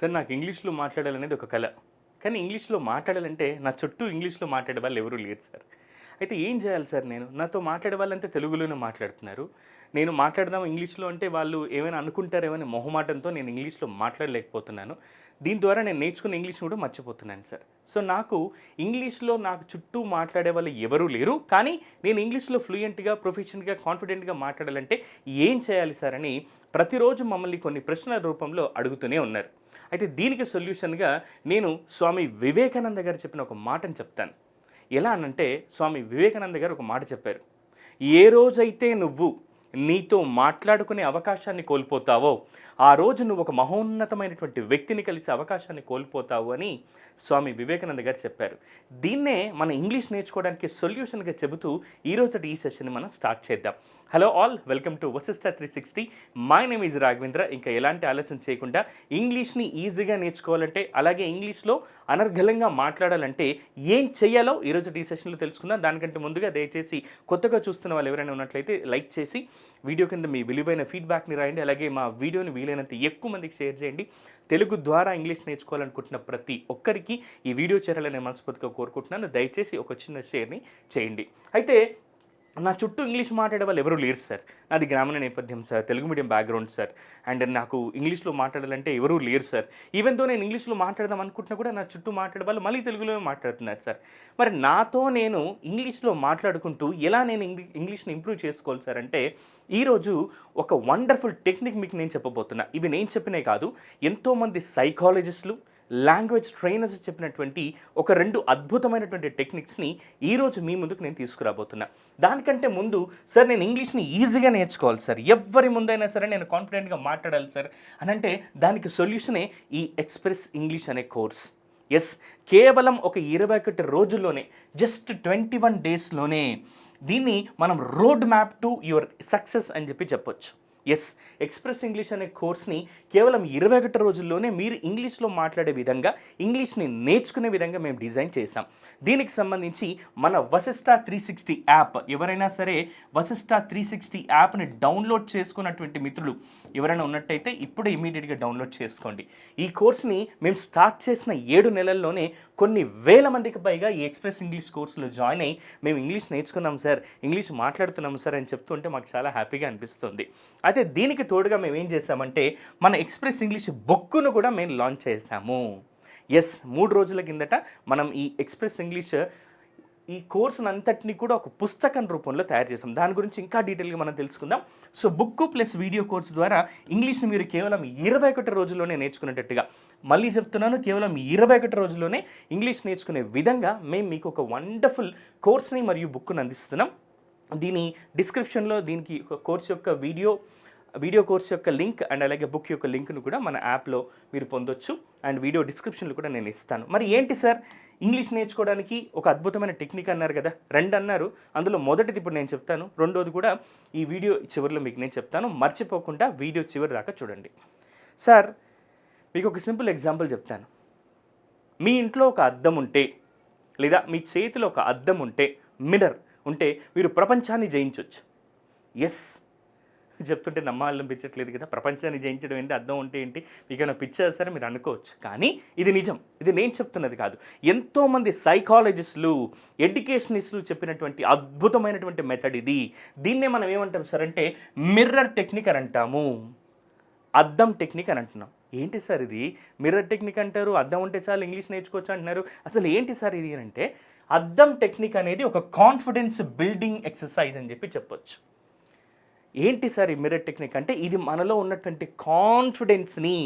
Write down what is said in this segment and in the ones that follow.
Sir నాకు ఇంగ్లీష్లో మాట్లాడాలనేది ఒక కళ కానీ ఇంగ్లీష్లో మాట్లాడాలంటే నా చుట్టూ ఇంగ్లీష్లో మాట్లాడే వాళ్ళు ఎవరూ లేరు సార్. అయితే ఏం చేయాలి సార్ నేను? నాతో మాట్లాడే వాళ్ళంతా తెలుగులోనే మాట్లాడుతున్నారు. నేను మాట్లాడదాం ఇంగ్లీష్లో అంటే వాళ్ళు ఏమైనా అనుకుంటారేమని మొహమాటంతో నేను ఇంగ్లీష్లో మాట్లాడలేకపోతున్నాను. దీని ద్వారా నేను నేర్చుకున్న ఇంగ్లీష్ కూడా మర్చిపోతున్నాను సార్. సో నాకు ఇంగ్లీష్లో నాకు చుట్టూ మాట్లాడే వాళ్ళు ఎవరూ లేరు. కానీ నేను ఇంగ్లీష్లో ఫ్లూయెంట్గా ప్రొఫెషనల్గా కాన్ఫిడెంట్గా మాట్లాడాలంటే ఏం చేయాలి సార్ అని ప్రతిరోజు మమ్మల్ని కొన్ని ప్రశ్నల రూపంలో అడుగుతూనే ఉన్నారు. అయితే దీనికి సొల్యూషన్గా నేను స్వామి వివేకానంద గారు చెప్పిన ఒక మాటని చెప్తాను. ఎలా అనంటే స్వామి వివేకానంద గారు ఒక మాట చెప్పారు. ఏ రోజైతే నువ్వు నీతో మాట్లాడుకునే అవకాశాన్ని కోల్పోతావో ఆ రోజు నువ్వు ఒక మహోన్నతమైనటువంటి వ్యక్తిని కలిసే అవకాశాన్ని కోల్పోతావు అని స్వామి వివేకానంద గారు చెప్పారు. దీన్నే మన ఇంగ్లీష్ నేర్చుకోవడానికి సొల్యూషన్గా చెబుతూ ఈ రోజు ఈ సెషన్ మనం స్టార్ట్ చేద్దాం. Hello all welcome to Vasista three sixty my name is Raghavendra ఇంకా ఎలాంటి ఆలస్యం చేయకుండా ఇంగ్లీష్ని ఈజీగా నేర్చుకోవాలంటే అలాగే ఇంగ్లీష్లో అనర్గళంగా మాట్లాడాలంటే ఏం చేయాలో ఈరోజు ఈ సెషన్లో తెలుసుకుందాం. దానికంటే ముందుగా దయచేసి కొత్తగా చూస్తున్న వాళ్ళు ఎవరైనా ఉన్నట్లయితే లైక్ చేసి వీడియో కింద మీ విలువైన ఫీడ్బ్యాక్ని రాయండి. అలాగే మా వీడియోని వీలైనంత ఎక్కువ మందికి షేర్ చేయండి. తెలుగు ద్వారా ఇంగ్లీష్ నేర్చుకోవాలనుకుంటున్న ప్రతి ఒక్కరికి ఈ వీడియో చేరాలని మనస్ఫూర్తిగా కోరుకుంటున్నాను. దయచేసి ఒక చిన్న షేర్ని చేయండి. అయితే నా చుట్టూ ఇంగ్లీష్ మాట్లాడే వాళ్ళు ఎవరు లేరు సార్. నాది గ్రామీణ నేపథ్యం sir Telugu medium background sir. And నాకు ఇంగ్లీష్లో మాట్లాడాలంటే ఎవరూ లేరు సార్. ఈవెన్తో నేను ఇంగ్లీష్లో మాట్లాడదాం అనుకుంటున్నా కూడా నా చుట్టూ మాట్లాడే వాళ్ళు మళ్ళీ తెలుగులో మాట్లాడుతున్నారు సార్. మరి నాతో నేను ఇంగ్లీష్లో మాట్లాడుకుంటూ ఎలా నేను ఇంగ్లీష్ ఇంగ్లీష్ని ఇంప్రూవ్ చేసుకోవాలి సార్ అంటే ఈరోజు ఒక వండర్ఫుల్ టెక్నిక్ మీకు నేను చెప్పబోతున్నా. ఇవి నేను చెప్పినే కాదు ఎంతోమంది సైకాలజిస్టులు లాంగ్వేజ్ ట్రైనర్స్ చెప్పినటువంటి ఒక రెండు అద్భుతమైనటువంటి టెక్నిక్స్ని ఈరోజు మీ ముందుకు నేను తీసుకురాబోతున్నా. దానికంటే ముందు సార్ నేను ఇంగ్లీష్ని ఈజీగా నేర్చుకోవాలి సార్. ఎవరి ముందైనా సరే నేను కాన్ఫిడెంట్గా మాట్లాడాలి సార్ అని అంటే దానికి సొల్యూషనే ఈ ఎక్స్ప్రెస్ ఇంగ్లీష్ అనే కోర్స్. ఎస్ కేవలం ఒక ఇరవై ఒకటి రోజుల్లోనే జస్ట్ ట్వంటీ వన్ డేస్లోనే దీన్ని మనం road map to your success అని చెప్పి చెప్పొచ్చు. ఎస్ ఎక్స్ప్రెస్ ఇంగ్లీష్ అనే కోర్స్ని కేవలం ఇరవై ఒకటి రోజుల్లోనే మీరు ఇంగ్లీష్లో మాట్లాడే విధంగా ఇంగ్లీష్ని నేర్చుకునే విధంగా మేము డిజైన్ చేసాం దీనికి సంబంధించి మన వసిస్టా త్రీ సిక్స్టీ యాప్ ఎవరైనా సరే వసిస్టా త్రీ సిక్స్టీ యాప్ని డౌన్లోడ్ చేసుకున్నటువంటి మిత్రులు ఎవరైనా ఉన్నట్టయితే ఇప్పుడు ఇమీడియట్గా డౌన్లోడ్ చేసుకోండి. ఈ కోర్స్ని మేము స్టార్ట్ చేసిన ఏడు నెలల్లోనే కొన్ని వేల మందికి పైగా ఈ ఎక్స్ప్రెస్ ఇంగ్లీష్ కోర్సులో జాయిన్ అయ్యి మేము ఇంగ్లీష్ నేర్చుకున్నాం సార్ ఇంగ్లీష్ మాట్లాడుతున్నాం సార్ అని చెప్తుంటే మాకు చాలా హ్యాపీగా అనిపిస్తుంది. అయితే దీనికి తోడుగా మేము ఏం చేసామంటే మన ఎక్స్ప్రెస్ ఇంగ్లీష్ బుక్కును కూడా మేము లాంచ్ చేసాము ఎస్ మూడు రోజుల కిందట మనం ఈ ఎక్స్ప్రెస్ ఇంగ్లీష్ ఈ కోర్సును అంతటిని కూడా ఒక పుస్తకం రూపంలో తయారు చేసాం దాని గురించి ఇంకా డీటెయిల్గా మనం తెలుసుకుందాం. So book plus video course ద్వారా ఇంగ్లీష్ని మీరు కేవలం ఇరవై ఒకటి రోజుల్లోనే నేర్చుకునేటట్టుగా మళ్ళీ చెప్తున్నాను కేవలం ఇరవై ఒకటి రోజుల్లోనే ఇంగ్లీష్ నేర్చుకునే విధంగా మేము మీకు ఒక వండర్ఫుల్ కోర్స్ని మరియు బుక్ను అందిస్తున్నాం. దీని డిస్క్రిప్షన్లో దీనికి ఒక కోర్స్ యొక్క వీడియో వీడియో కోర్స్ యొక్క లింక్ అండ్ అలాగే బుక్ యొక్క లింక్ను కూడా మన యాప్లో మీరు పొందొచ్చు. అండ్ వీడియో డిస్క్రిప్షన్లో కూడా నేను ఇస్తాను. మరి ఏంటి సార్? ఇంగ్లీష్ నేర్చుకోవడానికి ఒక అద్భుతమైన టెక్నిక్ అన్నారు కదా. రెండు అన్నారు. అందులో మొదటిది ఇప్పుడు నేను చెప్తాను. రెండోది కూడా ఈ వీడియో చివరిలో మీకు నేను చెప్తాను. మర్చిపోకుండా వీడియో చివరి దాకా చూడండి. సార్ మీకు ఒక సింపుల్ ఎగ్జాంపుల్ చెప్తాను. మీ ఇంట్లో ఒక అద్దం ఉంటే లేదా మీ చేతిలో ఒక అద్దం ఉంటే మిర్రర్ ఉంటే మీరు ప్రపంచాన్ని జయించవచ్చు ఎస్ చెప్తుంటే నమ్మాలనిపించట్లేదు కదా. ప్రపంచాన్ని జయించడం ఏంటి అర్థం ఉంటే ఏంటి మీకైనా పిచ్చేది సరే మీరు అనుకోవచ్చు. కానీ ఇది నిజం. ఇది నేను చెప్తున్నది కాదు. ఎంతోమంది సైకాలజిస్టులు ఎడ్యుకేషనిస్టులు చెప్పినటువంటి అద్భుతమైనటువంటి మెథడ్ ఇది. దీన్నే మనం ఏమంటాం సార్ అంటే మిర్రర్ టెక్నిక్ అని అంటాము. అద్దం టెక్నిక్ అని అంటున్నాం. ఏంటి సార్ ఇది? మిర్రర్ టెక్నిక్ అంటారు అద్దం ఉంటే చాలు ఇంగ్లీష్ నేర్చుకోవచ్చు అంటున్నారు. అసలు ఏంటి సార్ ఇది అని అంటే అద్దం టెక్నిక్ అనేది ఒక కాన్ఫిడెన్స్ బిల్డింగ్ ఎక్సర్సైజ్ అని చెప్పి చెప్పొచ్చు. ఏంటి సార్ ఈ మిర్రర్ టెక్నిక్ అంటే ఇది మనలో ఉన్నటువంటి కాన్ఫిడెన్స్ని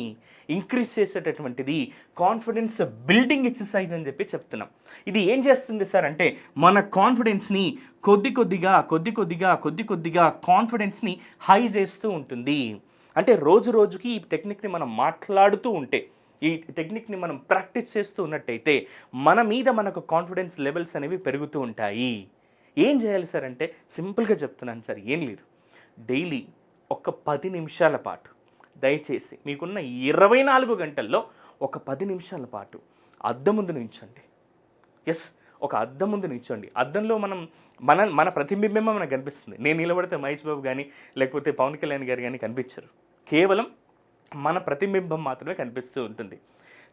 ఇంక్రీజ్ చేసేటటువంటిది. కాన్ఫిడెన్స్ బిల్డింగ్ ఎక్సర్సైజ్ అని చెప్పి చెప్తున్నాం. ఇది ఏం చేస్తుంది సార్ అంటే మన కాన్ఫిడెన్స్ని కొద్ది కొద్దిగా కొద్ది కొద్దిగా కొద్ది కొద్దిగా కాన్ఫిడెన్స్ని హై చేస్తూ ఉంటుంది. అంటే రోజు రోజుకి ఈ టెక్నిక్ని మనం మాట్లాడుతూ ఉంటే ఈ టెక్నిక్ని మనం ప్రాక్టీస్ చేస్తూ ఉన్నట్టయితే మన మీద మనకు కాన్ఫిడెన్స్ లెవెల్స్ అనేవి పెరుగుతూ ఉంటాయి. ఏం చేయాలి సార్ అంటే సింపుల్గా చెప్తున్నాను సార్ ఏం లేదు. డైలీ ఒక పది నిమిషాల పాటు. దయచేసి మీకున్న ఇరవై నాలుగు గంటల్లో ఒక పది నిమిషాల పాటు అద్దం ముందు నించండి ఎస్ ఒక అద్దం ముందు నిల్చోండి. అద్దంలో మనం మన మన ప్రతిబింబం మనకు కనిపిస్తుంది. నేను నిలబడితే మహేష్ బాబు కానీ లేకపోతే పవన్ కళ్యాణ్ గారు కానీ కనిపించరు. కేవలం మన ప్రతిబింబం మాత్రమే కనిపిస్తూ ఉంటుంది.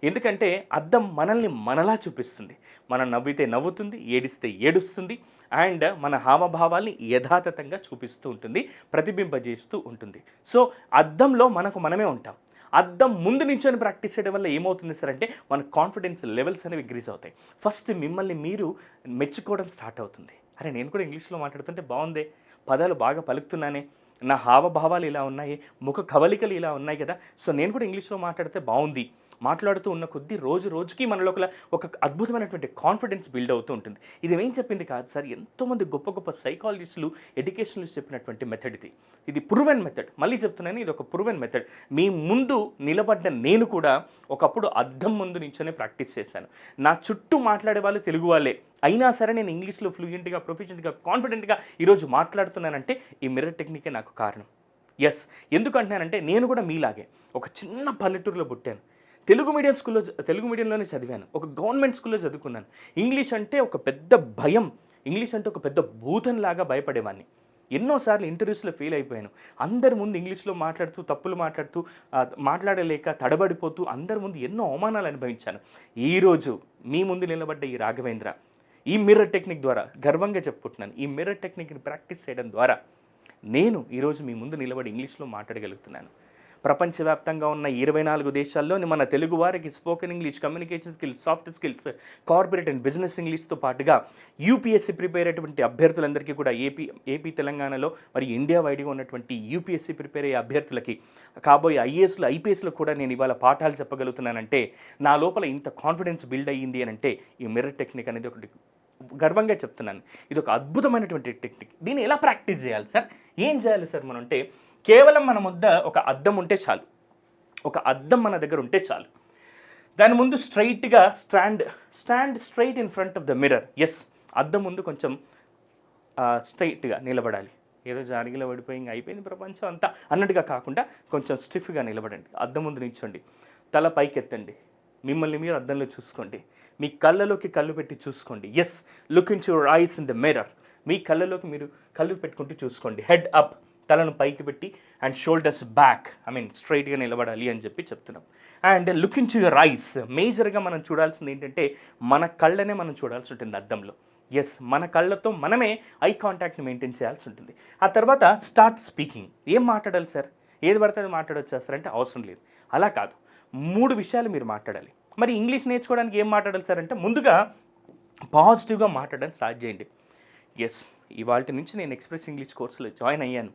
ఎందుకంటే అద్దం మనల్ని మనలా చూపిస్తుంది. మనం నవ్వితే నవ్వుతుంది ఏడిస్తే ఏడుస్తుంది అండ్ మన హావభావాల్ని యథాతథంగా చూపిస్తూ ఉంటుంది ప్రతిబింబజేస్తూ ఉంటుంది. సో అద్దంలో మనకు మనమే ఉంటాం. అద్దం ముందు నించొని ప్రాక్టీస్ చేయడం వల్ల ఏమవుతుంది సార్ అంటే మన కాన్ఫిడెన్స్ లెవెల్స్ అనేవి ఇంక్రీజ్ అవుతాయి. ఫస్ట్ మిమ్మల్ని మీరు మెచ్చుకోవడం స్టార్ట్ అవుతుంది. అరే నేను కూడా ఇంగ్లీష్లో మాట్లాడుతుంటే బాగుందే. పదాలు బాగా పలుకుతున్నానే. నా హావభావాలు ఇలా ఉన్నాయి. ముఖ కవలికలు ఇలా ఉన్నాయి కదా. సో నేను కూడా ఇంగ్లీష్లో మాట్లాడితే బాగుంది. మాట్లాడుతూ ఉన్న కొద్దీ రోజు రోజుకి మనలో ఒక ఒక అద్భుతమైనటువంటి కాన్ఫిడెన్స్ బిల్డ్ అవుతూ ఉంటుంది. ఇది ఏం చెప్పింది కాదు సార్ ఎంతోమంది గొప్ప గొప్ప సైకాలజిస్టులు ఎడ్యుకేషనలిస్ట్ చెప్పినటువంటి మెథడ్ ఇది. ఇది ప్రూవెన్ మెథడ్ మళ్ళీ చెప్తున్నాను ఇది ఒక ప్రూవెన్ మెథడ్ మీ ముందు నిలబడ్డ నేను కూడా ఒకప్పుడు అద్దం ముందు నుంచోనే ప్రాక్టీస్ చేశాను. నా చుట్టూ మాట్లాడే వాళ్ళు తెలుగు వాళ్ళే. అయినా సరే నేను ఇంగ్లీష్లో ఫ్లూయెంట్గా ప్రొఫెషనల్గా కాన్ఫిడెంట్గా ఈరోజు మాట్లాడుతున్నానంటే ఈ మిర్రర్ టెక్నికే నాకు కారణం? ఎస్ ఎందుకంటున్నానంటే నేను కూడా మీలాగే. ఒక చిన్న పల్లెటూరులో పుట్టాను. తెలుగు మీడియం స్కూల్లో తెలుగు మీడియంలోనే చదివాను. ఒక గవర్నమెంట్ స్కూల్లో చదువుకున్నాను. ఇంగ్లీష్ అంటే ఒక పెద్ద భయం. ఇంగ్లీష్ అంటే ఒక పెద్ద భూతంలాగా భయపడేవాడిని ఎన్నోసార్లు ఇంటర్వ్యూస్లో ఫెయిల్ అయిపోయాను. అందరి ముందు ఇంగ్లీష్లో మాట్లాడుతూ తప్పులు మాట్లాడుతూ మాట్లాడలేక తడబడిపోతూ అందరి ముందు ఎన్నో అవమానాలు అనుభవించాను. ఈరోజు మీ ముందు నిలబడ్డ ఈ రాఘవేంద్ర ఈ మిర్రర్ టెక్నిక్ ద్వారా గర్వంగా చెప్పుకుంటున్నాను. ఈ మిర్రర్ టెక్నిక్ని ప్రాక్టీస్ చేయడం ద్వారా నేను ఈరోజు మీ ముందు నిలబడి ఇంగ్లీష్లో మాట్లాడగలుగుతున్నాను. ప్రపంచవ్యాప్తంగా ఉన్న ఇరవై నాలుగు దేశాల్లో మన తెలుగు వారికి spoken English communication skills soft skills corporate and business ఇంగ్లీష్తో పాటుగా యూపీఎస్సీ ప్రిపేర్ అయినటువంటి అభ్యర్థులందరికీ కూడా ఏపీ ఏపీ తెలంగాణలో మరి ఇండియా వైడ్గా ఉన్నటువంటి యూపీఎస్సీ ప్రిపేర్ అయ్యే అభ్యర్థులకి కాబోయే ఐఏఎస్లు ఐపీఎస్లు కూడా నేను ఇవాళ పాఠాలు చెప్పగలుగుతున్నానంటే నా లోపల ఇంత కాన్ఫిడెన్స్ బిల్డ్ అయ్యింది అని అంటే ఈ మిర్రర్ టెక్నిక్ అనేది ఒకటి గర్వంగా చెప్తున్నాను. ఇది ఒక అద్భుతమైనటువంటి టెక్నిక్. దీన్ని ఎలా ప్రాక్టీస్ చేయాలి సార్? ఏం చేయాలి సార్ మనం అంటే కేవలం మన వద్ద ఒక అద్దం ఉంటే చాలు. ఒక అద్దం మన దగ్గర ఉంటే చాలు. దాని ముందు స్ట్రైట్గా stand stand straight in front of the mirror. Yes అద్దం ముందు కొంచెం స్ట్రైట్గా నిలబడాలి. ఏదో జారిగిలో పడిపోయింది అయిపోయింది ప్రపంచం అంతా అన్నట్టుగా కాకుండా కొంచెం స్టిఫ్గా నిలబడండి. అద్దం ముందు నిల్చోండి. తల పైకెత్తండి. మిమ్మల్ని మీరు అద్దంలో చూసుకోండి. మీ కళ్ళలోకి కళ్ళు పెట్టి చూసుకోండి. Yes look in your eyes in the mirror మీ కళ్ళలోకి మీరు కళ్ళు పెట్టుకుంటూ చూసుకోండి. హెడ్ అప్ తలను పైకి పెట్టి and shoulders back I mean స్ట్రైట్గా నిలబడాలి అని చెప్పి చెప్తున్నాం. And look to your eyes మేజర్గా మనం చూడాల్సింది ఏంటంటే మన కళ్ళనే మనం చూడాల్సి ఉంటుంది అద్దంలో. ఎస్ మన కళ్ళతో మనమే ఐ కాంటాక్ట్ని మెయింటైన్ చేయాల్సి ఉంటుంది. ఆ తర్వాత స్టార్ట్ స్పీకింగ్ ఏం మాట్లాడాలి సార్? ఏది పడితే అది మాట్లాడొచ్చేస్తారంటే అవసరం లేదు. అలా కాదు. మూడు విషయాలు మీరు మాట్లాడాలి. మరి ఇంగ్లీష్ నేర్చుకోవడానికి ఏం మాట్లాడాలి సార్ అంటే ముందుగా పాజిటివ్గా మాట్లాడడం స్టార్ట్ చేయండి. ఎస్ ఇవాళ నుంచి నేను ఎక్స్ప్రెస్ ఇంగ్లీష్ కోర్సులో జాయిన్ అయ్యాను.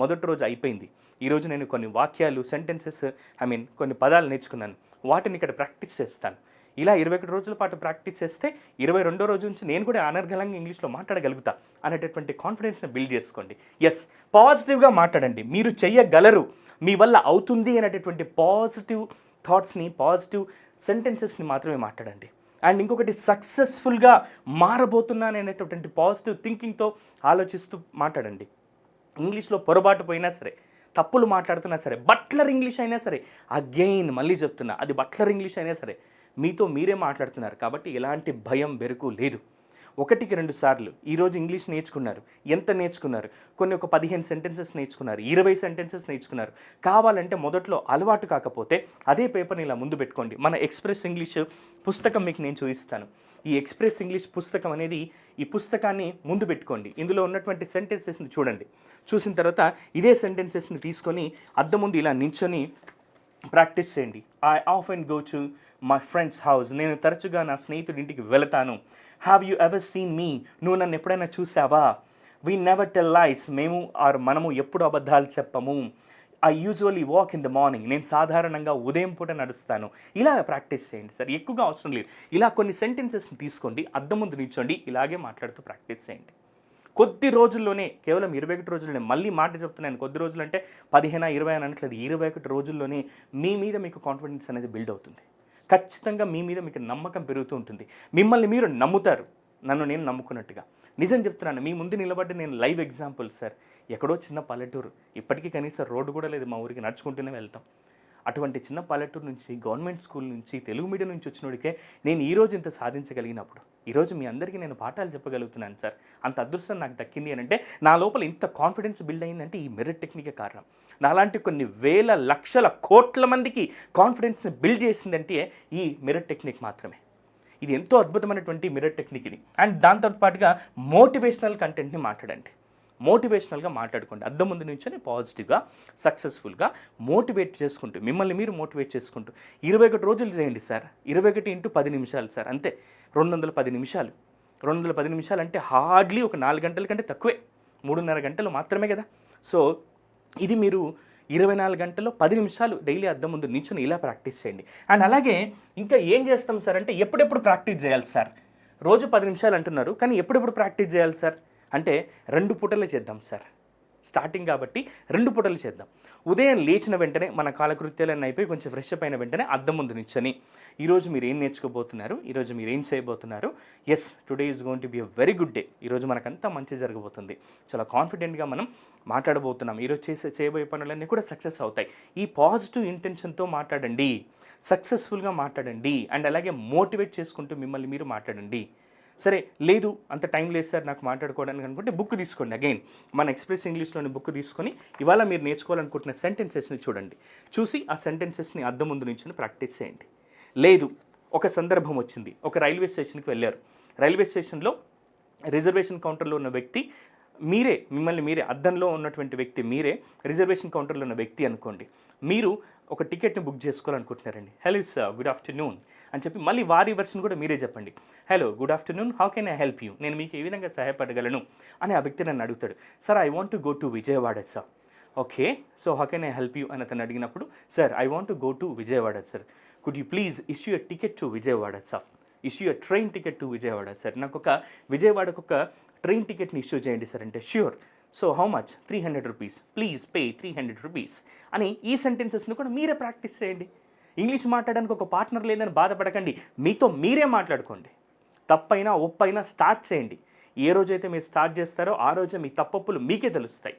మొదటి రోజు అయిపోయింది. ఈరోజు నేను కొన్ని వాక్యాలు సెంటెన్సెస్ ఐ మీన్ కొన్ని పదాలు నేర్చుకున్నాను. వాటిని ఇక్కడ ప్రాక్టీస్ చేస్తాను. ఇలా ఇరవై ఒకటి రోజుల పాటు ప్రాక్టీస్ చేస్తే ఇరవై రెండో రోజు నుంచి నేను కూడా అనర్గళంగా ఇంగ్లీష్లో మాట్లాడగలుగుతా అనేటటువంటి కాన్ఫిడెన్స్ని బిల్డ్ చేసుకోండి. ఎస్ పాజిటివ్గా మాట్లాడండి. మీరు చెయ్యగలరు. మీ వల్ల అవుతుంది అనేటటువంటి పాజిటివ్ థాట్స్ని పాజిటివ్ సెంటెన్సెస్ని మాత్రమే మాట్లాడండి. అండ్ ఇంకొకటి సక్సెస్ఫుల్గా మారబోతున్నాను అనేటటువంటి పాజిటివ్ థింకింగ్తో ఆలోచిస్తూ మాట్లాడండి. ఇంగ్లీష్లో పొరపాటు పోయినా సరే తప్పులు మాట్లాడుతున్నా సరే బట్లర్ ఇంగ్లీష్ అయినా సరే అగైన్ మళ్ళీ చెప్తున్నా అది బట్లర్ ఇంగ్లీష్ అయినా సరే మీతో మీరే మాట్లాడుతున్నారు కాబట్టి ఎలాంటి భయం బెరుకు లేదు. ఒకటికి రెండు సార్లు ఈరోజు ఇంగ్లీష్ నేర్చుకున్నారు ఎంత నేర్చుకున్నారు కొన్ని ఒక పదిహేను సెంటెన్సెస్ నేర్చుకున్నారు ఇరవై సెంటెన్సెస్ నేర్చుకున్నారు. కావాలంటే మొదట్లో అలవాటు కాకపోతే అదే పేపర్ని ఇలా ముందు పెట్టుకోండి. మన ఎక్స్ప్రెస్ ఇంగ్లీష్ పుస్తకం మీకు నేను చూపిస్తాను. ఈ ఎక్స్ప్రెస్ ఇంగ్లీష్ పుస్తకం అనేది ఈ పుస్తకాన్ని ముందు పెట్టుకోండి. ఇందులో ఉన్నటువంటి సెంటెన్సెస్ని చూడండి. చూసిన తర్వాత ఇదే సెంటెన్సెస్ని తీసుకొని అద్దం ముందు ఇలా నించొని ప్రాక్టీస్ చేయండి. ఐ ఆఫ్ and go to my friend's house నేను తరచుగా నా స్నేహితుడి ఇంటికి వెళతాను. Have you ever seen me నువ్వు నన్ను ఎప్పుడైనా చూసావా? వీ నెవర్ టెల్ లైట్స్ మేము ఆర్ మనము ఎప్పుడు అబద్ధాలు చెప్పము. I usually walk in the morning నేను సాధారణంగా ఉదయం పూట నడుస్తాను. ఇలా ప్రాక్టీస్ చేయండి సార్. ఎక్కువగా అవసరం లేదు. ఇలా కొన్ని సెంటెన్సెస్ని తీసుకోండి. అద్దం ముందు నిల్చోండి. ఇలాగే మాట్లాడుతూ ప్రాక్టీస్ చేయండి. కొద్ది రోజుల్లోనే కేవలం ఇరవై ఒకటి రోజుల్లోనే మళ్ళీ మాట చెప్తున్నాను. కొద్ది రోజులు అంటే పదిహేను ఇరవై అని అనట్లేదు. ఇరవై ఒకటి రోజుల్లోనే మీ మీద మీకు కాన్ఫిడెన్స్ అనేది బిల్డ్ అవుతుంది. ఖచ్చితంగా మీ మీద మీకు నమ్మకం పెరుగుతూ ఉంటుంది. మిమ్మల్ని మీరు నమ్ముతారు. నన్ను నేను నమ్ముకున్నట్టుగా. నిజం చెప్తున్నాను. మీ ముందు నిలబడి నేను లైవ్ ఎగ్జాంపుల్ సార్ ఎక్కడో చిన్న పల్లెటూరు. ఇప్పటికీ కనీసం రోడ్డు కూడా లేదు మా ఊరికి నడుచుకుంటూనే వెళ్తాం. అటువంటి చిన్న పల్లెటూరు నుంచి గవర్నమెంట్ స్కూల్ నుంచి తెలుగు మీడియం నుంచి వచ్చినోడికే నేను ఈరోజు ఇంత సాధించగలిగినప్పుడు. ఈరోజు మీ అందరికీ నేను పాఠాలు చెప్పగలుగుతున్నాను సార్. అంత అదృష్టం నాకు దక్కింది అని అంటే నా లోపల ఇంత కాన్ఫిడెన్స్ బిల్డ్ అయిందంటే ఈ మెరిట్ టెక్నికే కారణం. నాలాంటి కొన్ని వేల లక్షల కోట్ల మందికి కాన్ఫిడెన్స్ని బిల్డ్ చేసిందంటే ఈ మెరిట్ టెక్నిక్ మాత్రమే. ఇది ఎంతో అద్భుతమైనటువంటి మిరర్ టెక్నిక్ ఇది. అండ్ దాంతో పాటుగా మోటివేషనల్ కంటెంట్ని మాట్లాడండి. మోటివేషనల్గా మాట్లాడుకోండి. అద్దం ముందు నుంచొని పాజిటివ్గా సక్సెస్ఫుల్గా మోటివేట్ చేసుకుంటూ మిమ్మల్ని మీరు మోటివేట్ చేసుకుంటూ ఇరవై ఒకటి రోజులు చేయండి సార్. ఇరవై ఒకటి ఇంటూ పది నిమిషాలు సార్. అంతే. రెండు వందల పది నిమిషాలు. రెండు వందల పది నిమిషాలు అంటే హార్డ్లీ ఒక నాలుగు గంటల కంటే తక్కువే. మూడున్నర గంటలు మాత్రమే కదా. సో ఇది మీరు ఇరవై నాలుగు గంటల్లో పది నిమిషాలు డైలీ అద్దం ముందు నిల్చొని ఇలా ప్రాక్టీస్ చేయండి. అండ్ అలాగే ఇంకా ఏం చేస్తాం సార్ అంటే ఎప్పుడెప్పుడు ప్రాక్టీస్ చేయాలి సార్? రోజు పది నిమిషాలు అంటున్నారు కానీ ఎప్పుడెప్పుడు ప్రాక్టీస్ చేయాలి సార్? అంటే రెండు పూటలు చేద్దాం సార్. స్టార్టింగ్ కాబట్టి రెండు పూటలు చేద్దాం. ఉదయం లేచిన వెంటనే మన కాలకృత్యాలన్నీ అయిపోయి కొంచెం ఫ్రెష్ అప్ అయిన వెంటనే అద్దం ముందు నిల్చొని ఈరోజు మీరు ఏం నేర్చుకోబోతున్నారు? ఈరోజు మీరు ఏం చేయబోతున్నారు? Yes today is going to be a very good day ఈరోజు మనకంతా మంచి జరగబోతుంది. చాలా కాన్ఫిడెంట్గా మనం మాట్లాడబోతున్నాం. ఈరోజు చేసే చేయబోయే పనులన్నీ కూడా సక్సెస్ అవుతాయి. ఈ పాజిటివ్ ఇంటెన్షన్తో మాట్లాడండి. సక్సెస్ఫుల్గా మాట్లాడండి. అండ్ అలాగే మోటివేట్ చేసుకుంటూ మిమ్మల్ని మీరు మాట్లాడండి. సరే లేదు అంత టైం లేదు సార్ నాకు మాట్లాడుకోవడానికి అనుకుంటే బుక్ తీసుకోండి. అగైన్ మన ఎక్స్ప్రెస్ ఇంగ్లీష్లోని బుక్ తీసుకొని ఇవాళ మీరు నేర్చుకోవాలనుకుంటున్న సెంటెన్సెస్ని చూడండి. చూసి ఆ సెంటెన్సెస్ని అద్దం ముందు నుంచి ప్రాక్టీస్ చేయండి. లేదు ఒక సందర్భం వచ్చింది. ఒక రైల్వే స్టేషన్కి వెళ్ళారు. రైల్వే స్టేషన్లో రిజర్వేషన్ కౌంటర్లో ఉన్న వ్యక్తి మీరే మిమ్మల్ని మీరే అద్దంలో ఉన్నటువంటి వ్యక్తి మీరే రిజర్వేషన్ కౌంటర్లో ఉన్న వ్యక్తి అనుకోండి. మీరు ఒక టికెట్ని బుక్ చేసుకోవాలనుకుంటున్నారండి. హలో సార్ గుడ్ ఆఫ్టర్నూన్ అని చెప్పి మళ్ళీ వారి వర్షన్ కూడా మీరే చెప్పండి. Hello good afternoon how can I help you నేను మీకు ఏ విధంగా సహాయపడగలను? అని ఆ వ్యక్తి నన్ను అడుగుతాడు. Sir I want to go to Vijayawada sir okay so how can I help you అని అతను అడిగినప్పుడు sir I want to go to Vijayawada sir could you please issue a ticket to Vijayawada sir issue a train ticket to Vijayawada sir నాకు ఒక విజయవాడకు ఒక train టికెట్ని issue చేయండి sir అంటే sure so how much three hundred rupees please pay three hundred rupees అని ఈ సెంటెన్సెస్ని కూడా మీరే ప్రాక్టీస్ చేయండి. ఇంగ్లీష్ మాట్లాడడానికి ఒక పార్ట్నర్ లేదని బాధపడకండి. మీతో మీరే మాట్లాడుకోండి. తప్పైనా ఒప్పైనా స్టార్ట్ చేయండి. ఏ రోజైతే మీరు స్టార్ట్ చేస్తారో ఆ రోజే మీ తప్పప్పులు మీకే తెలుస్తాయి.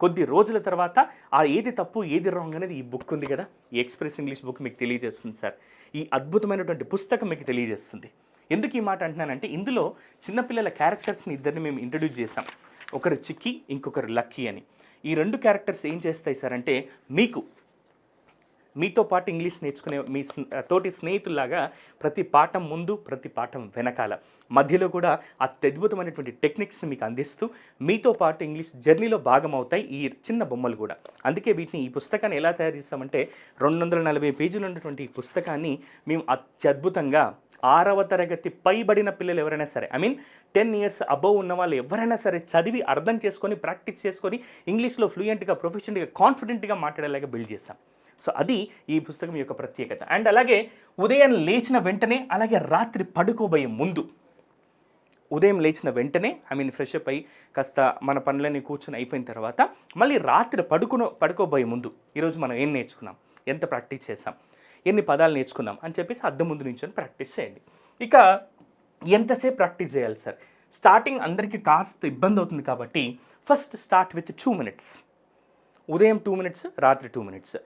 కొద్ది రోజుల తర్వాత ఆ ఏది తప్పు ఏది రాంగ్ అనేది ఈ బుక్ ఉంది కదా. ఈ ఎక్స్ప్రెస్ ఇంగ్లీష్ బుక్ మీకు తెలియజేస్తుంది సార్. ఈ అద్భుతమైనటువంటి పుస్తకం మీకు తెలియజేస్తుంది. ఎందుకు ఈ మాట అంటున్నానంటే ఇందులో చిన్నపిల్లల క్యారెక్టర్స్ని ఇద్దరిని మేము ఇంట్రడ్యూస్ చేసాం ఒకరు చిక్కి ఇంకొకరు లక్కీ అని. ఈ రెండు క్యారెక్టర్స్ ఏం చేస్తాయి సార్ అంటే మీకు మీతో పాటు ఇంగ్లీష్ నేర్చుకునే మీ తోటి స్నేహితుల్లాగా ప్రతి పాఠం ముందు ప్రతి పాఠం వెనకాల. మధ్యలో కూడా అత్యద్భుతమైనటువంటి టెక్నిక్స్ని మీకు అందిస్తూ మీతో పాటు ఇంగ్లీష్ జర్నీలో భాగం అవుతాయి ఈ చిన్న బొమ్మలు కూడా. అందుకే వీటిని ఈ పుస్తకాన్ని ఎలా తయారు చేస్తామంటే రెండు వందల నలభై పేజీలు ఉన్నటువంటి ఈ పుస్తకాన్ని మేము అత్యద్భుతంగా ఆరవ తరగతి పైబడిన పిల్లలు ఎవరైనా సరే I mean ten years above ఉన్న వాళ్ళు ఎవరైనా సరే చదివి అర్థం చేసుకొని ప్రాక్టీస్ చేసుకొని ఇంగ్లీష్లో ఫ్లూయెంట్గా ప్రొఫెషనల్గా కాన్ఫిడెంట్గా మాట్లాడేలాగా బిల్డ్ చేస్తాం. సో అది ఈ పుస్తకం యొక్క ప్రత్యేకత. అండ్ అలాగే ఉదయం లేచిన వెంటనే అలాగే రాత్రి పడుకోబోయే ముందు. ఉదయం లేచిన వెంటనే ఐ మీన్ ఫ్రెష్ అప్ అయ్యి కాస్త మన పనులన్నీ కూర్చొని అయిపోయిన తర్వాత మళ్ళీ రాత్రి పడుకున పడుకోబోయే ముందు ఈరోజు మనం ఏం నేర్చుకున్నాం? ఎంత ప్రాక్టీస్ చేసాం ఎన్ని పదాలు నేర్చుకుందాం అని చెప్పేసి అద్దం ముందు నుంచి ప్రాక్టీస్ చేయండి. ఇక ఎంతసేపు ప్రాక్టీస్ చేయాలి సార్? స్టార్టింగ్ అందరికీ కాస్త ఇబ్బంది అవుతుంది కాబట్టి first start with two minutes ఉదయం టూ మినిట్స్ రాత్రి టూ మినిట్స్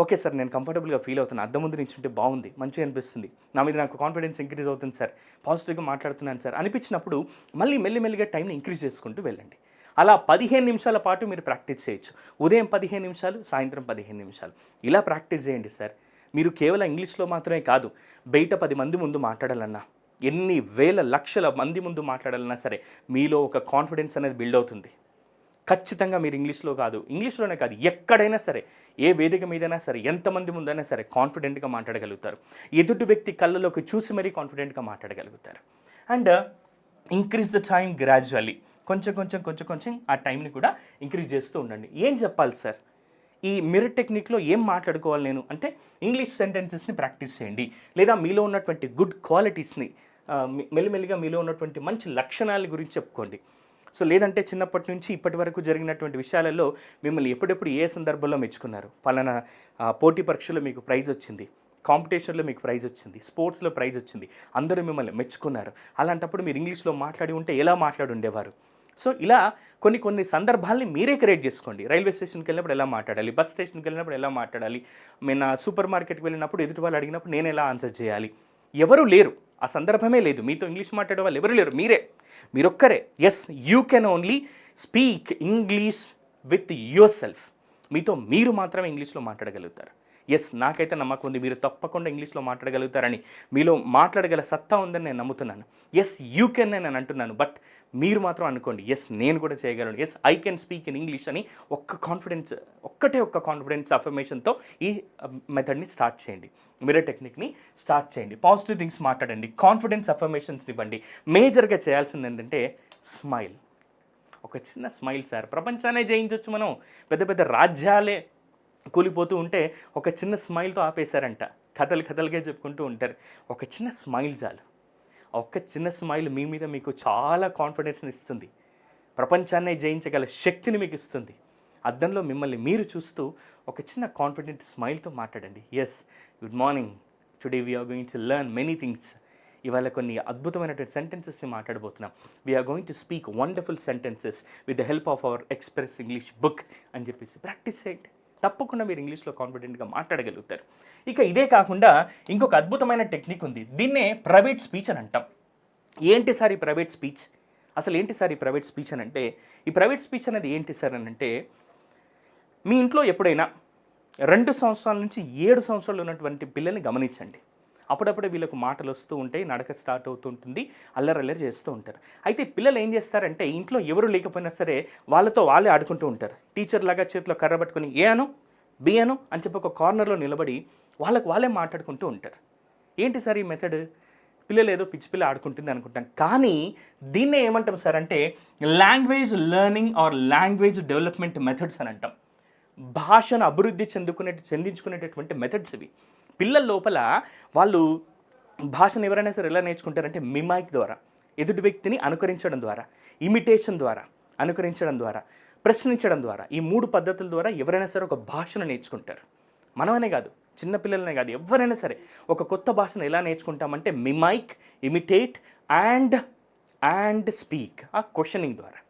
ఓకే సార్ నేను కంఫర్టబుల్గా ఫీల్ అవుతున్నాను అద్దం ముందు నుంచి ఉంటే బాగుంది మంచిగా అనిపిస్తుంది. నా మీద నాకు కాన్ఫిడెన్స్ ఇంక్రీజ్ అవుతుంది సార్. పాజిటివ్గా మాట్లాడుతున్నాను సార్. అనిపించినప్పుడు మళ్ళీ మెల్లిమెల్లిగా టైంని ఇంక్రీజ్ చేసుకుంటూ వెళ్ళండి. అలా పదిహేను నిమిషాల పాటు మీరు ప్రాక్టీస్ చేయొచ్చు. ఉదయం పదిహేను నిమిషాలు సాయంత్రం పదిహేను నిమిషాలు. ఇలా ప్రాక్టీస్ చేయండి సార్. మీరు కేవలం ఇంగ్లీష్లో మాత్రమే కాదు బయట పది మంది ముందు మాట్లాడాలన్నా ఎన్ని వేల లక్షల మంది ముందు మాట్లాడాలన్నా సరే మీలో ఒక కాన్ఫిడెన్స్ అనేది బిల్డ్ అవుతుంది. ఖచ్చితంగా మీరు ఇంగ్లీష్లో కాదు ఇంగ్లీష్లోనే కాదు ఎక్కడైనా సరే ఏ వేదిక మీదైనా సరే ఎంతమంది ముందైనా సరే కాన్ఫిడెంట్గా మాట్లాడగలుగుతారు. ఎదుటి వ్యక్తి కళ్ళలోకి చూసి మరీ కాన్ఫిడెంట్గా మాట్లాడగలుగుతారు. And increase the time gradually కొంచెం కొంచెం కొంచెం కొంచెం ఆ టైంని కూడా ఇంక్రీజ్ చేస్తూ ఉండండి. ఏం చెప్పాలి సార్? ఈ మిరర్ టెక్నిక్లో ఏం మాట్లాడుకోవాలి నేను? అంటే ఇంగ్లీష్ సెంటెన్సెస్ని ప్రాక్టీస్ చేయండి. లేదా మీలో ఉన్నటువంటి గుడ్ క్వాలిటీస్ని uh, మెల్లిమెల్లిగా మీలో ఉన్నటువంటి మంచి లక్షణాల గురించి చెప్పుకోండి. సో లేదంటే చిన్నప్పటి నుంచి ఇప్పటి వరకు జరిగినటువంటి విషయాలలో మిమ్మల్ని ఎప్పుడెప్పుడు ఏ సందర్భంలో మెచ్చుకున్నారు? పలానా పోటీ పరీక్షలో మీకు ప్రైజ్ వచ్చింది కాంపిటీషన్లో మీకు ప్రైజ్ వచ్చింది స్పోర్ట్స్లో ప్రైజ్ వచ్చింది అందరూ మిమ్మల్ని మెచ్చుకున్నారు. అలాంటప్పుడు మీరు ఇంగ్లీష్లో మాట్లాడి ఉంటే ఎలా మాట్లాడి ఉండేవారు? సో ఇలా కొన్ని కొన్ని సందర్భాల్ని మీరే క్రియేట్ చేసుకోండి. రైల్వే స్టేషన్కి వెళ్ళినప్పుడు ఎలా మాట్లాడాలి? బస్ స్టేషన్కి వెళ్ళినప్పుడు ఎలా మాట్లాడాలి? నేను సూపర్ మార్కెట్కి వెళ్ళినప్పుడు ఎదుటి వాళ్ళు అడిగినప్పుడు నేను ఎలా ఆన్సర్ చేయాలి? ఎవరు లేరు. ఆ సందర్భమే లేదు. మీతో ఇంగ్లీష్ మాట్లాడే వాళ్ళు ఎవరు లేరు. మీరే. మీరొక్కరే. Yes you can only speak English with yourself మీతో మీరు మాత్రమే ఇంగ్లీష్లో మాట్లాడగలుగుతారు. ఎస్ నాకైతే నమ్మకం ఉంది. మీరు తప్పకుండా ఇంగ్లీష్లో మాట్లాడగలుగుతారని. మీలో మాట్లాడగల సత్తా ఉందని నేను నమ్ముతున్నాను. ఎస్ యూ కెన్ అని నేను అంటున్నాను. బట్ మీరు మాత్రం అనుకోండి ఎస్ నేను కూడా చేయగలను. Yes I can speak in English అని ఒక్క కాన్ఫిడెన్స్ ఒక్కటే ఒక్క కాన్ఫిడెన్స్ అఫర్మేషన్తో ఈ మెథడ్ని స్టార్ట్ చేయండి. మిరర్ టెక్నిక్ని స్టార్ట్ చేయండి. పాజిటివ్ థింగ్స్ మాట్లాడండి. కాన్ఫిడెన్స్ అఫర్మేషన్స్ ఇవ్వండి. మేజర్గా చేయాల్సింది ఏంటంటే స్మైల్ ఒక చిన్న స్మైల్ సార్. ప్రపంచాన్ని జయించవచ్చు మనం. పెద్ద పెద్ద రాజ్యాలే కూలిపోతూ ఉంటే ఒక చిన్న స్మైల్తో ఆపేశారంట. కథలు కథలుగా చెప్పుకుంటూ ఉంటారు. ఒక చిన్న స్మైల్ చాలు. ఆ ఒక్క చిన్న స్మైల్ మీ మీద మీకు చాలా కాన్ఫిడెన్స్ ఇస్తుంది. ప్రపంచాన్నే జయించగల శక్తిని మీకు ఇస్తుంది. అద్దంలో మిమ్మల్ని మీరు చూస్తూ ఒక చిన్న కాన్ఫిడెంట్ స్మైల్తో మాట్లాడండి. Yes good morning today we're going to learn many things ఇవాళ కొన్ని అద్భుతమైనటువంటి సెంటెన్సెస్ని మాట్లాడబోతున్నాం. We're going to speak wonderful sentences with the help of our express English book అని చెప్పేసి. ప్రాక్టీస్ చేయండి తప్పకుండా మీరు ఇంగ్లీష్లో కాన్ఫిడెంట్గా మాట్లాడగలుగుతారు. ఇక ఇదే కాకుండా ఇంకొక అద్భుతమైన టెక్నిక్ ఉంది. దీన్నే ప్రైవేట్ స్పీచ్ అని అంటాం. ఏంటి సార్ ఈ ప్రైవేట్ స్పీచ్ అసలు ఏంటి సార్ ఈ ప్రైవేట్ స్పీచ్ అని అంటే ఈ ప్రైవేట్ స్పీచ్ అనేది ఏంటి సార్ అని అంటే మీ ఇంట్లో ఎప్పుడైనా రెండు సంవత్సరాల నుంచి ఏడు సంవత్సరాలు ఉన్నటువంటి పిల్లల్ని గమనించండి. అప్పుడప్పుడే వీళ్ళకు మాటలు వస్తూ ఉంటాయి నడక స్టార్ట్ అవుతుంటుంది అల్లరల్లరి చేస్తూ ఉంటారు. అయితే పిల్లలు ఏం చేస్తారంటే ఇంట్లో ఎవరు లేకపోయినా సరే వాళ్ళతో వాళ్ళే ఆడుకుంటూ ఉంటారు. టీచర్ లాగా చేతిలో కర్ర పట్టుకుని ఏ అను బి అను అని చెప్పి ఒక కార్నర్లో నిలబడి వాళ్ళకు వాళ్ళే మాట్లాడుకుంటూ ఉంటారు. ఏంటి సార్ ఈ మెథడ్ పిల్లలు ఏదో పిచ్చి పిల్ల ఆడుకుంటుంది అనుకుంటాం. కానీ దీన్నే ఏమంటాం సార్ అంటే language learning or language development methods అని అంటాం. భాషను అభివృద్ధి చెందుకునే చెందించుకునేటటువంటి మెథడ్స్ ఇవి. పిల్లల లోపల వాళ్ళు భాషను ఎవరైనా సరే ఎలా నేర్చుకుంటారంటే మిమైక్ ద్వారా ఎదుటి వ్యక్తిని అనుకరించడం ద్వారా ఇమిటేషన్ ద్వారా అనుకరించడం ద్వారా ప్రశ్నించడం ద్వారా ఈ మూడు పద్ధతుల ద్వారా ఎవరైనా సరే ఒక భాషను నేర్చుకుంటారు. మనమనే కాదు చిన్నపిల్లలనే కాదు ఎవరైనా సరే ఒక కొత్త భాషను ఎలా నేర్చుకుంటామంటే mimic imitate and and speak ఆ క్వశ్చనింగ్ ద్వారా.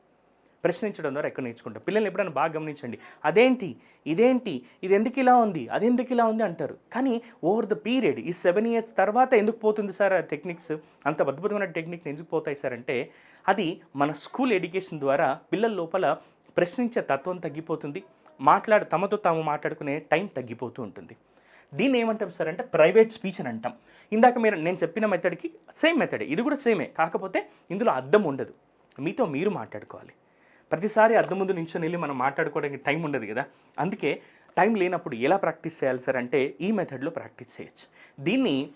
ప్రశ్నించడం ద్వారా ఎక్కడ నేర్చుకుంటాం పిల్లల్ని ఎప్పుడైనా బాగా గమనించండి. అదేంటి? ఇదేంటి? ఇది ఎందుకు ఇలా ఉంది? అది ఎందుకు ఇలా ఉంది? అంటారు. కానీ ఓవర్ ద పీరియడ్ ఈ సెవెన్ ఇయర్స్ తర్వాత ఎందుకు పోతుంది సార్ ఆ టెక్నిక్స్? అంత అద్భుతమైన టెక్నిక్ ఎందుకు పోతాయి సార్ అంటే అది మన స్కూల్ ఎడ్యుకేషన్ ద్వారా పిల్లల లోపల ప్రశ్నించే తత్వం తగ్గిపోతుంది. మాట్లాడ తమతో తాము మాట్లాడుకునే టైం తగ్గిపోతూ ఉంటుంది. దీన్ని ఏమంటాం సార్ అంటే ప్రైవేట్ స్పీచ్ అని అంటాం. ఇందాక మీరు నేను చెప్పిన మెథడ్కి సేమ్ మెథడే. ఇది కూడా సేమే. కాకపోతే ఇందులో అర్థం ఉండదు. మీతో మీరు మాట్లాడుకోవాలి. ప్రతిసారి అద్దం ముందు నించొని వెళ్ళి మనం మాట్లాడుకోవడానికి టైం ఉండదు కదా. అందుకే టైం లేనప్పుడు ఎలా ప్రాక్టీస్ చేయాలి సార్ అంటే ఈ మెథడ్లో ప్రాక్టీస్ చేయొచ్చు. దీన్ని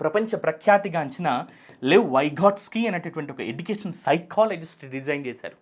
ప్రపంచ ప్రఖ్యాతిగాంచిన లెవ్ వైఘాట్స్కీ అనేటటువంటి ఒక ఎడ్యుకేషన్ సైకాలజిస్ట్ డిజైన్ చేశారు.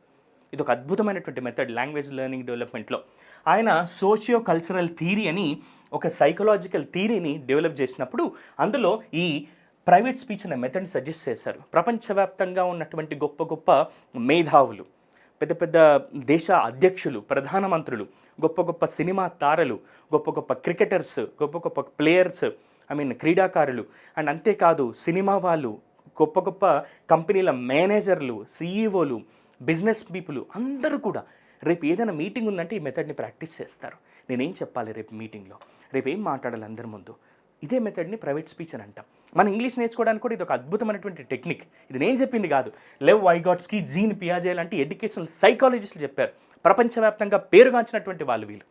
ఇది ఒక అద్భుతమైనటువంటి మెథడ్ లాంగ్వేజ్ లెర్నింగ్ డెవలప్మెంట్లో ఆయన సోషియో కల్చరల్ థీరీ అని ఒక సైకలాజికల్ థీరీని డెవలప్ చేసినప్పుడు అందులో ఈ ప్రైవేట్ స్పీచ్ అనే మెథడ్ని సజెస్ట్ చేశారు. ప్రపంచవ్యాప్తంగా ఉన్నటువంటి గొప్ప గొప్ప మేధావులు. పెద్ద పెద్ద దేశ అధ్యక్షులు ప్రధానమంత్రులు గొప్ప గొప్ప సినిమా తారలు గొప్ప గొప్ప క్రికెటర్స్ గొప్ప గొప్ప ప్లేయర్స్ ఐ మీన్ క్రీడాకారులు అండ్ అంతేకాదు సినిమా వాళ్ళు గొప్ప గొప్ప కంపెనీల మేనేజర్లు సీఈఓలు బిజినెస్ పీపుల్ అందరూ కూడా రేపు ఏదైనా మీటింగ్ ఉందంటే ఈ మెథడ్ని ప్రాక్టీస్ చేస్తారు. నేనేం చెప్పాలి రేపు మీటింగ్లో? రేపు ఏం మాట్లాడాలి అందరి ముందు? ఇదే మెథడ్ని ప్రైవేట్ స్పీచ్ అని అంటాం. మన ఇంగ్లీష్ నేర్చుకోవడానికి కూడా ఇది ఒక అద్భుతమైనటువంటి టెక్నిక్ ఇది నేను చెప్పింది కాదు. లెవ్ వైగాట్స్కి జీన్ పియాజే లాంటి ఎడ్యుకేషనల్ సైకాలజిస్టులు చెప్పారు. ప్రపంచవ్యాప్తంగా పేరుగాంచినటువంటి వాళ్ళు వీళ్ళు.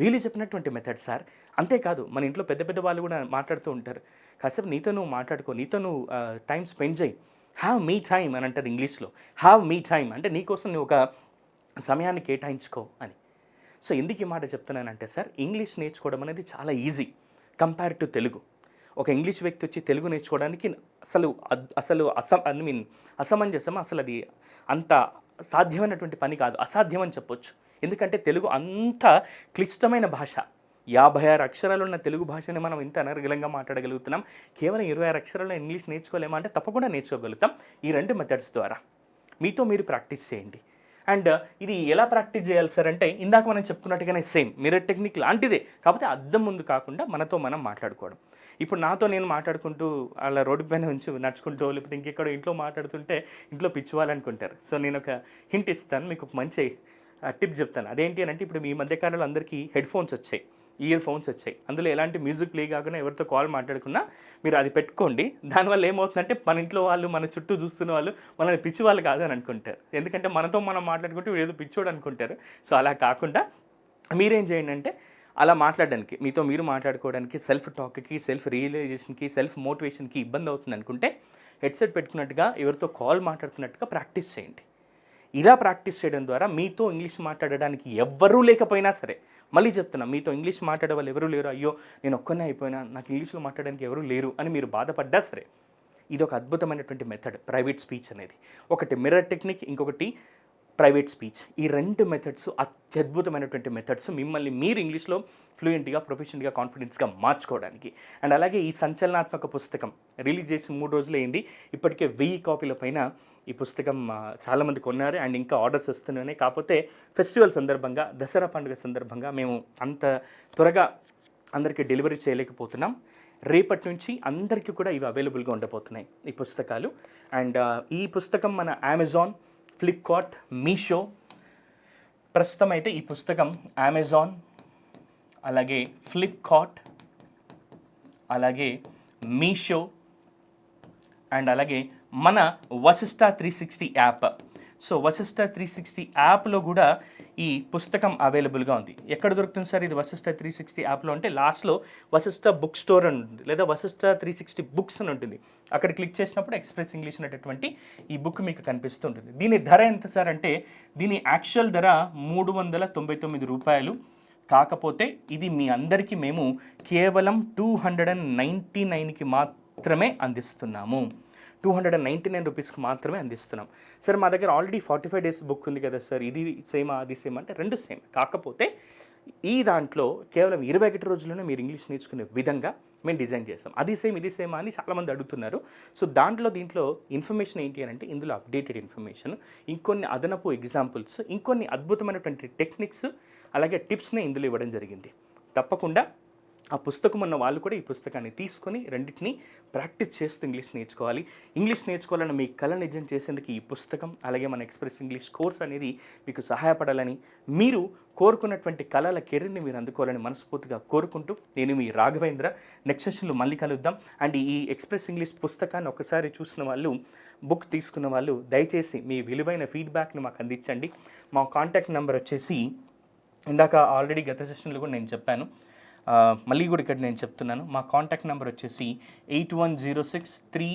వీళ్ళు చెప్పినటువంటి మెథడ్ సార్ అంతేకాదు మన ఇంట్లో పెద్ద పెద్ద వాళ్ళు కూడా మాట్లాడుతూ ఉంటారు. కాసేపు నీతో నువ్వు మాట్లాడుకో నీతో నువ్వు టైం స్పెండ్ చేయి. హ్యావ్ మీ టైం అని అంటారు ఇంగ్లీష్లో హ్యావ్ మీ టైం అంటే నీకోసం నువ్వు ఒక సమయాన్ని కేటాయించుకో అని. సో ఎందుకు ఈ మాట చెప్తున్నానంటే సార్ ఇంగ్లీష్ నేర్చుకోవడం అనేది చాలా ఈజీ కంపేర్ టు తెలుగు. ఒక ఇంగ్లీష్ వ్యక్తి వచ్చి తెలుగు నేర్చుకోవడానికి అసలు అసలు అస ఐ మీన్ అసమంజసం అసలు అది అంత సాధ్యమైనటువంటి పని కాదు. అసాధ్యం అని చెప్పొచ్చు. ఎందుకంటే తెలుగు అంత క్లిష్టమైన భాష. యాభై ఆరు అక్షరాలు ఉన్న తెలుగు భాషని మనం ఇంత అనర్గలంగా మాట్లాడగలుగుతున్నాం. కేవలం ఇరవై ఆరు అక్షరాల్లో ఇంగ్లీష్ నేర్చుకోలేమా అంటే తప్పకుండా నేర్చుకోగలుగుతాం ఈ రెండు మెథడ్స్ ద్వారా. మీతో మీరు ప్రాక్టీస్ చేయండి. అండ్ ఇది ఎలా ప్రాక్టీస్ చేయాలి సార్ అంటే ఇందాక మనం చెప్పుకున్నట్టుగానే సేమ్ మిరర్ టెక్నిక్ లాంటిదే. కాకపోతే అద్దం ముందు కాకుండా మనతో మనం మాట్లాడుకోవడం. ఇప్పుడు నాతో నేను మాట్లాడుకుంటూ అలా రోడ్డు పైన ఉంచి నడుచుకుంటూ లేకపోతే ఇంకెక్కడో ఇంట్లో మాట్లాడుతుంటే ఇంట్లో పిచ్చివాలనుకుంటారు సో నేను ఒక హింట్ ఇస్తాను. మీకు ఒక మంచి టిప్ చెప్తాను. అదేంటి అని అంటే ఇప్పుడు మీ మధ్యకాలంలో అందరికీ హెడ్ ఫోన్స్ వచ్చాయి. ఇయర్ ఫోన్స్ వచ్చాయి. అందులో ఎలాంటి మ్యూజిక్ ప్లే కాకుండా ఎవరితో కాల్ మాట్లాడుకున్నా మీరు అది పెట్టుకోండి. దానివల్ల ఏమవుతుందంటే మన ఇంట్లో వాళ్ళు మన చుట్టూ చూస్తున్న వాళ్ళు మనల్ని పిచ్చి వాళ్ళు కాదు అని అనుకుంటారు. ఎందుకంటే మనతో మనం మాట్లాడుకుంటే వీడు ఏదో పిచ్చోడు అనుకుంటారు. సో అలా కాకుండా మీరేం చేయండి అంటే అలా మాట్లాడడానికి మీతో మీరు మాట్లాడుకోవడానికి సెల్ఫ్ టాక్కి సెల్ఫ్ రియలైజేషన్కి సెల్ఫ్ మోటివేషన్కి ఇబ్బంది అవుతుంది అనుకుంటే హెడ్సెట్ పెట్టుకున్నట్టుగా ఎవరితో కాల్ మాట్లాడుతున్నట్టుగా ప్రాక్టీస్ చేయండి. ఇలా ప్రాక్టీస్ చేయడం ద్వారా మీతో ఇంగ్లీష్ మాట్లాడడానికి ఎవ్వరూ లేకపోయినా సరే మళ్ళీ చెప్తున్నా మీతో ఇంగ్లీష్ మాట్లాడే వాళ్ళు ఎవరూ లేరు. అయ్యో నేను ఒక్కనే అయిపోయినా నాకు ఇంగ్లీష్లో మాట్లాడడానికి ఎవరూ లేరు అని మీరు బాధపడ్డా సరే. ఇది ఒక అద్భుతమైనటువంటి మెథడ్ ప్రైవేట్ స్పీచ్ అనేది. ఒకటి మిర్రర్ టెక్నిక్ ఇంకొకటి ప్రైవేట్ స్పీచ్ ఈ రెండు మెథడ్స్ అత్యద్భుతమైనటువంటి మెథడ్స్ మిమ్మల్ని మీరు ఇంగ్లీష్లో ఫ్లూయెంట్గా ప్రొఫెషనల్గా కాన్ఫిడెన్స్గా మార్చుకోవడానికి. అండ్ అలాగే ఈ సంచలనాత్మక పుస్తకం రిలీజ్ చేసి మూడు రోజులు అయింది ఇప్పటికే వెయ్యి కాపీల పైన ఈ పుస్తకం చాలామంది కొన్నారు. అండ్ ఇంకా ఆర్డర్స్ వస్తున్నాయి. కాకపోతే ఫెస్టివల్ సందర్భంగా దసరా పండుగ సందర్భంగా మేము అంత త్వరగా అందరికీ డెలివరీ చేయలేకపోతున్నాం. రేపటి నుంచి అందరికీ కూడా ఇవి అవైలబుల్గా ఉండబోతున్నాయి ఈ పుస్తకాలు. అండ్ ఈ పుస్తకం మన అమెజాన్ ఫ్లిప్కార్ట్ మీషో ప్రస్తుతం అయితే ఈ పుస్తకం అమెజాన్ అలాగే ఫ్లిప్కార్ట్ అలాగే మీషో అండ్ అలాగే మన Vashishta three sixty app. So Vashishta three sixty యాప్లో కూడా ఈ పుస్తకం అవైలబుల్గా ఉంది. ఎక్కడ దొరుకుతుంది సార్ ఇది వసిస్టా త్రీ సిక్స్టీ యాప్లో? అంటే లాస్ట్లో వసిస్టా బుక్ స్టోర్ అని ఉంటుంది లేదా వసిస్టా త్రీ సిక్స్టీ బుక్స్ అని ఉంటుంది. అక్కడ క్లిక్ చేసినప్పుడు ఎక్స్ప్రెస్ ఇంగ్లీష్ అనేటటువంటి ఈ బుక్ మీకు కనిపిస్తుంటుంది దీని ధర ఎంత సార్ అంటే దీని యాక్చువల్ ధర మూడు వందల తొంభై తొమ్మిది రూపాయలు. కాకపోతే ఇది మీ అందరికీ మేము కేవలం టూ హండ్రెడ్ అండ్ నైంటీ నైన్కి మాత్రమే అందిస్తున్నాము. Two hundred and ninety nine రూపీస్కి మాత్రమే అందిస్తున్నాం. సార్ మా దగ్గర already forty five days book ఉంది కదా సార్ ఇది సేమ్ అది సేమ్ అంటే రెండు సేమ్. కాకపోతే ఈ దాంట్లో కేవలం ఇరవై ఒకటి రోజుల్లోనే మీరు ఇంగ్లీష్ నేర్చుకునే విధంగా మేము డిజైన్ చేస్తాం అది సేమ్ ఇది సేమ్ అని చాలామంది అడుగుతున్నారు. సో దాంట్లో దీంట్లో ఇన్ఫర్మేషన్ ఏంటి అని అంటే ఇందులో అప్డేటెడ్ ఇన్ఫర్మేషన్ ఇంకొన్ని అదనపు ఎగ్జాంపుల్స్ ఇంకొన్ని అద్భుతమైనటువంటి టెక్నిక్స్ అలాగే టిప్స్ని ఇందులో ఇవ్వడం జరిగింది. తప్పకుండా ఆ పుస్తకం ఉన్న వాళ్ళు కూడా ఈ పుస్తకాన్ని తీసుకొని రెండింటిని ప్రాక్టీస్ చేస్తూ ఇంగ్లీష్ నేర్చుకోవాలి. ఇంగ్లీష్ నేర్చుకోవాలని మీ కళ నిజం చేసేందుకు ఈ పుస్తకం అలాగే మన ఎక్స్ప్రెస్ ఇంగ్లీష్ కోర్స్ అనేది మీకు సహాయపడాలని మీరు కోరుకున్నటువంటి కళల కెరీర్ని మీరు అందుకోవాలని మనస్ఫూర్తిగా కోరుకుంటూ నేను మీ రాఘవేంద్ర. నెక్స్ట్ సెషన్లో మళ్ళీ కలుద్దాం. అండ్ ఈ ఎక్స్ప్రెస్ ఇంగ్లీష్ పుస్తకాన్ని ఒకసారి చూసిన వాళ్ళు బుక్ తీసుకున్న వాళ్ళు దయచేసి మీ విలువైన ఫీడ్బ్యాక్ని మాకు అందించండి. మా కాంటాక్ట్ నెంబర్ వచ్చేసి ఇందాక ఆల్రెడీ గత సెషన్లో కూడా నేను చెప్పాను. మళ్ళీ కూడా ఇక్కడ నేను చెప్తున్నాను. మా కాంటాక్ట్ నెంబర్ వచ్చేసి eight one zero six three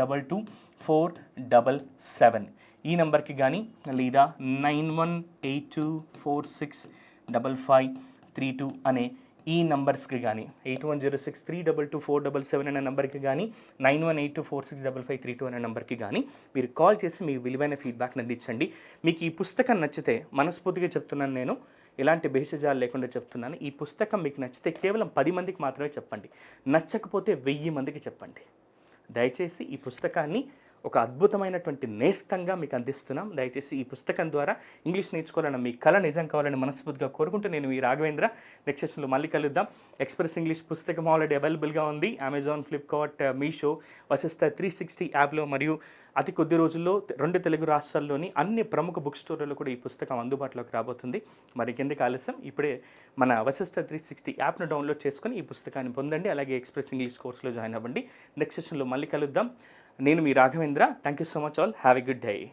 double two four double seven. ఈ నెంబర్కి కానీ లేదా nine one eight two four six double five three two అనే ఈ నంబర్స్కి కానీ eight one zero six three double two four double seven అనే నెంబర్కి కానీ nine one eight two four six double five three two అనే నెంబర్కి కానీ మీరు కాల్ చేసి మీ విలువైన ఫీడ్బ్యాక్ని అందించండి. మీకు ఈ పుస్తకం నచ్చితే మనస్ఫూర్తిగా చెప్తున్నాను నేను. ఎలాంటి భేషజాలు లేకుండా చెప్తున్నాను. ఈ పుస్తకం మీకు నచ్చితే కేవలం పది మందికి మాత్రమే చెప్పండి. నచ్చకపోతే వెయ్యి మందికి చెప్పండి. దయచేసి ఈ పుస్తకాన్ని ఒక అద్భుతమైనటువంటి నేస్తంగా మీకు అందిస్తున్నాం. దయచేసి ఈ పుస్తకం ద్వారా ఇంగ్లీష్ నేర్చుకోవాలని మీ కళ నిజం కావాలని మనస్ఫూర్తిగా కోరుకుంటూ నేను ఈ రాఘవేంద్ర. నెక్స్ట్ సెషన్లో మళ్ళీ కలుద్దాం. ఎక్స్ప్రెస్ ఇంగ్లీష్ పుస్తకం ఆల్రెడీ అవైలబుల్గా ఉంది. Amazon Flipkart Meesho Vashishta three sixty యాప్లో మరియు అతి కొద్ది రోజుల్లో రెండు తెలుగు రాష్ట్రాల్లోని అన్ని ప్రముఖ బుక్ స్టోర్లలో కూడా ఈ పుస్తకం అందుబాటులోకి రాబోతుంది. మరి కిందకి ఆలస్యం ఇప్పుడే మన వశిష్ట త్రీ సిక్స్టీ యాప్ను డౌన్లోడ్ చేసుకొని ఈ పుస్తకాన్ని పొందండి. అలాగే ఎక్స్ప్రెస్ ఇంగ్లీష్ కోర్సులో జాయిన్ అవ్వండి. నెక్స్ట్ సెషన్లో మళ్ళీ కలుద్దాం. నేను మీ Raghavendra. Thank you so much all. Have a good day.